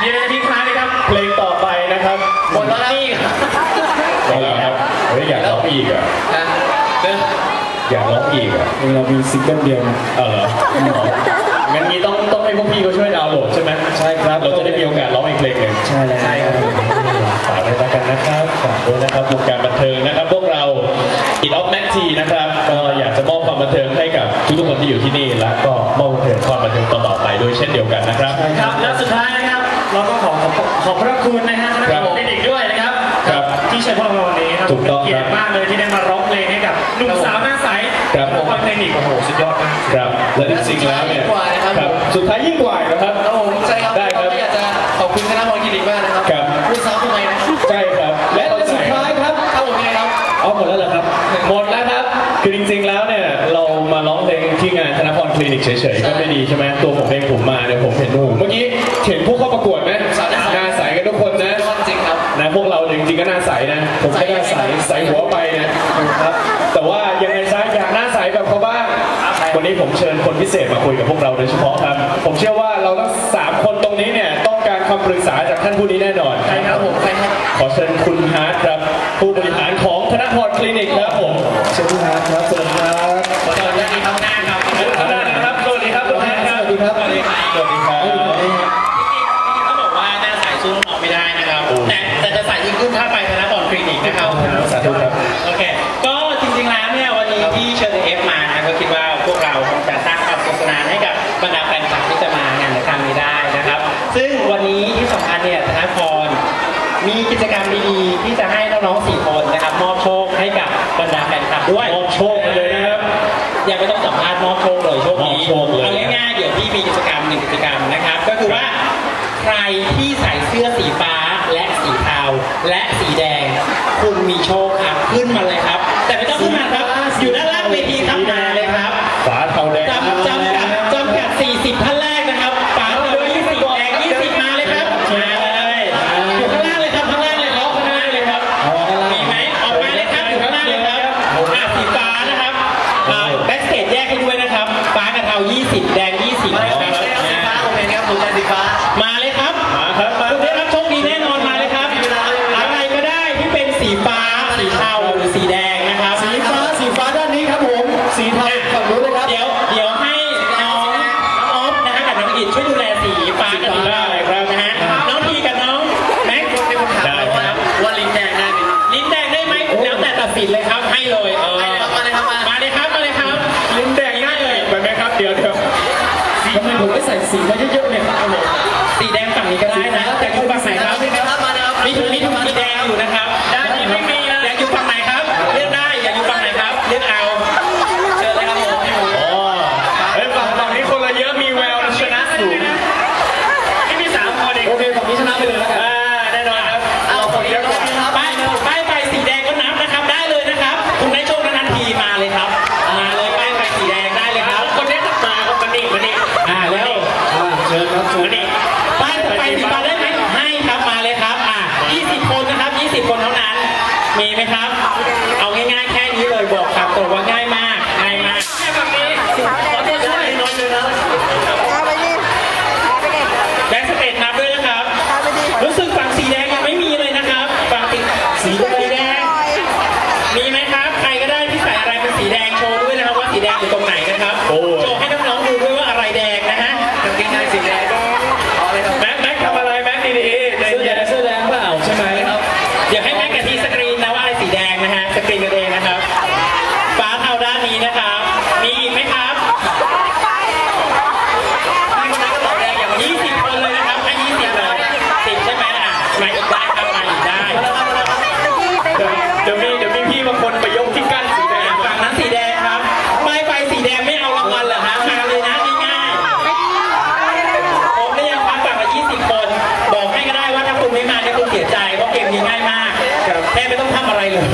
มีอะไรจะทิ้งท้ายไหมครับ เพลงต่อไปนะครับหมดแล้วครับนี่หมดแล้วครับเฮ้ยอยากร้องอีกอะนะเดินอยากร้องอีกอะเรามีซิงเกิลเดียวนะเอองั้นนี้ต้องต้องให้พวกพี่เขาช่วยดาวน์โหลดใช่ไหมใช่ครับ เราจะได้มีโอกาสร้องอีกเพลงหนึ่งใช่แล้วใช่ครับฝากด้วยแล้วกันนะครับฝากด้วยนะครับวงการบันเทิงนะครับ พวกเราอินออฟแม็กทีนะครับก็อยากจะมอบความบันเทิงให้กับทุกๆคนที่อยู่ที่นี่และก็มอบบันเทิงความบันเทิงต่อๆไปด้วยเช่นเดียวกันนะครับครับแล้วสุดท้าย นะครับเราก็ขอขอบขอบพระคุณนะฮะคครัรับบคลินิกด้วยนะครับ ครับที่เชิญพวกเราวันนี้ครับถูกต้องเป็นเกียรติมากเลยที่ได้มาร้องเพลงให้กับหนุ่มสาวหน้าใสครับ ของคลินิกโอ้โหสุดยอดมาก ครับและจริงๆแล้วเนี่ยกว่านะครับ ครับสุดท้ายยิ่งกว่าอีกนะครับ ครับผมใช่ครับได้ครับเราก็อยากจะขอบคุณคณะมอคลินิกมากนะครับครับพูดซ้ำทำไมนะครับใช่ครับ และสุดท้ายครับ ครับผมยังไงครับ เอาหมดแล้วเหรอครับ หมดแล้วครับ คือจริงๆ แล้วเนี่ยเรามาร้องเพลง ที่งานธนพรคลินิกเฉยๆก็ไม่ดีใช่ไหมตัวผมเองผมมาเนี่ยผมเห็นโอ้โหเมื่อกี้เห็นผู้เข้าประกวดไหมสาวหน้าใสหน้าใสกันทุกคนนะยอดจริงครับนะพวกเราจริงๆก็หน้าใสนะผมก็หน้าใสใสหัวไปนะครับแต่ว่ายังไงซะอยากหน้าใสแบบเขาบ้างวันนี้ผมเชิญคนพิเศษมาคุยกับพวกเราโดยเฉพาะครับ ผมเชื่อว่าเราทั้งสามคนตรงนี้เนี่ยต้องการ คำปรึกษาจากท่านผู้นี้แน่นอนใครครับผมใครครับขอเชิญคุณฮาร์ดครับ ผู้บริหารของธนพรคลินิกครับผมเชิญพี่ฮาร์ดครับเชิญครับสวัสดีครับหน้าครับสวัสดีครับสวัสดีครับคุณฮาร์ดครับสวัสดีครับสวัสดีครับสวัสดีครับต้องบอกว่าหน้าใสสู้น้องไม่ได้นะครับแต่แต่จะใสยิ่งขึ้นถ้าไปธนพรคลินิกนะครับสาธุครับโอเคก็จริงๆแล้วเนี่ยวันนี้ที่เชิญเอฟมานะก็คิดว่าพวกเราคงจะสร้างความสนุกสนานให้กับบรรดาแฟนคลับที่จะมางานในครั้งนี้ได้นะครับ ซึ่งวันนี้ที่สำคัญเนี่ยธนพรมีกิจกรรมดีๆ ที่จะให้น้องๆสี่คนนะครับ มอบโชคให้กับบรรดาแฟนคลับด้วยมอบโชคไปเลยนะครับยังไม่ต้องสัมภาษณ์มอบโชคเลยโชคนี้มอบโชคเลยเอาง่ายๆเดี๋ยวพี่มีกิจกรรมหนึ่งกิจกรรมนะครับ ก็คือว่าใครที่ใส่เสื้อสีฟ้าและสีเทาและสีแดง คุณมีโชค อะไรเลย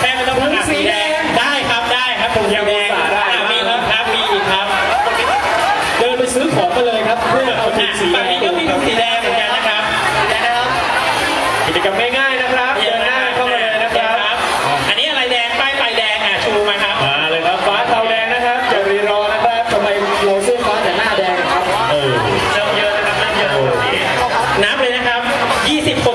แป้งไม่ต้องถุสีแดงได้ครับได้ครับผมแดงได้มีครับครับมีครับ เดินไปซื้อของมาเลยครับเพื่อเอาถุงสีแดงก็มีถุงสีแดงเหมือนกันนะครับกิจกรรมง่ายๆนะครับเดินหน้าเข้ามานะครับ อันนี้อะไรแดงป้ายไฟแดงอะชูมาครับมาเลยครับฟ้าเทาแดงนะครับจะรีรอนะครับทำไมเราซื้อฟ้าแต่หน้าแดงครับเออเยอะนะครับเยอะน้ำเลยนะครับ20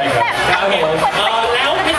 啊，好。好，好。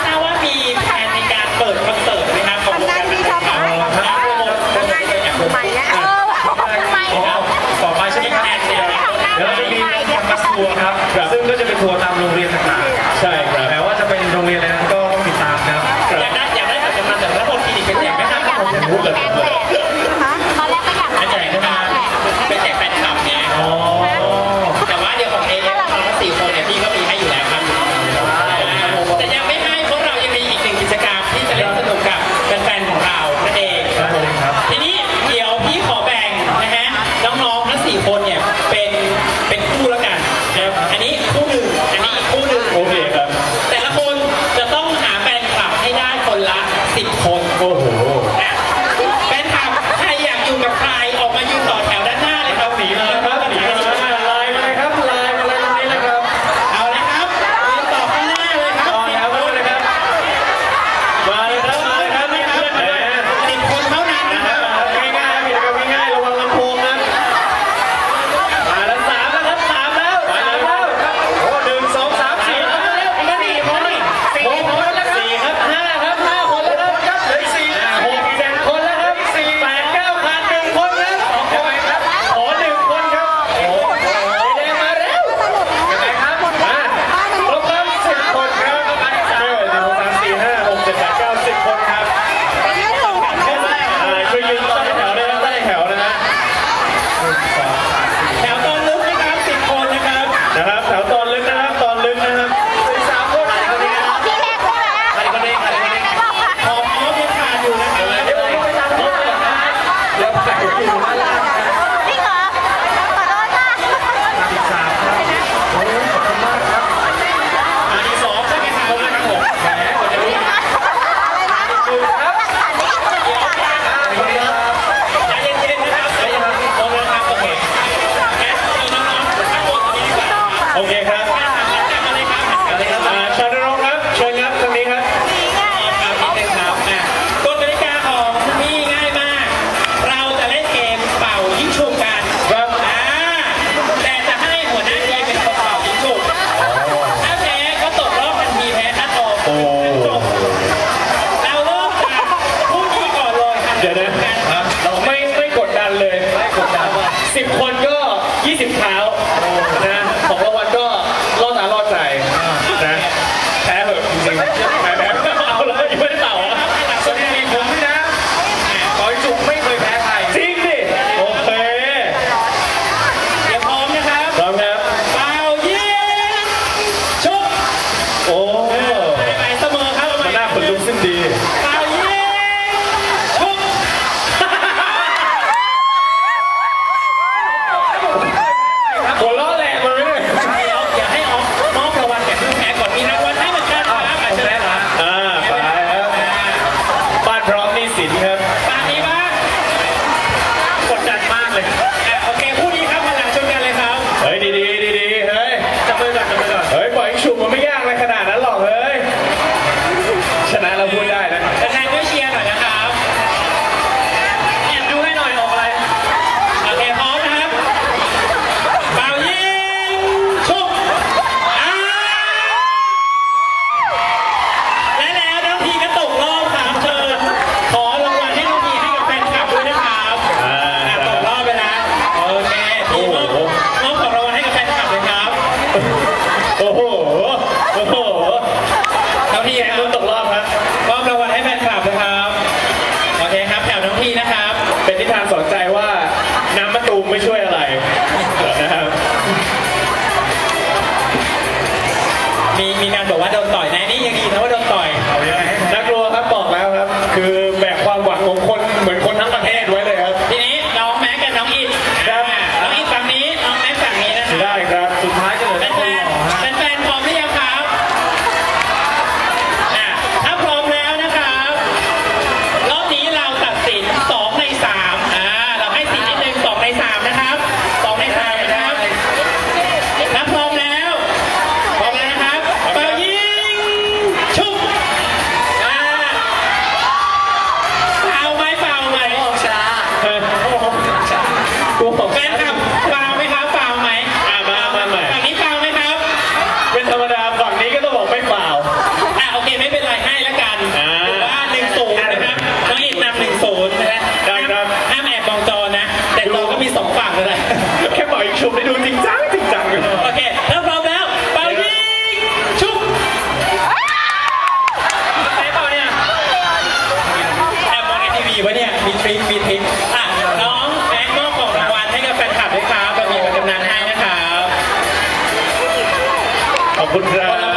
เป็นนิทานสอนใจว่าน้ำมะตูมไม่ช่วยอะไรนะครับ มีมีงานบอกว่าโดนต่อย โอเคไม่เป็นไรให้แล้วกันหรือว่าหนึ่งศูนย์นะครับต้องอีกนำหนึ่งศูนย์นะฮะครับห้ามแอบมองจอนะ แต่จอก็มีสองฝั่งเลยนะแค่บอกอีกชมได้ดูจริงจังจริงจังโอเคถ้าพร้อมแล้วเป่ายิงชุบใช่เป่าเนี่ยแอบมองในทีวีวะเนี่ยมีทริปมีทริคน้องแบงค์มอบของรางวัลให้กับแฟนคลับด้วยครับมีปำนานให้นะครับ ขอบคุณครับ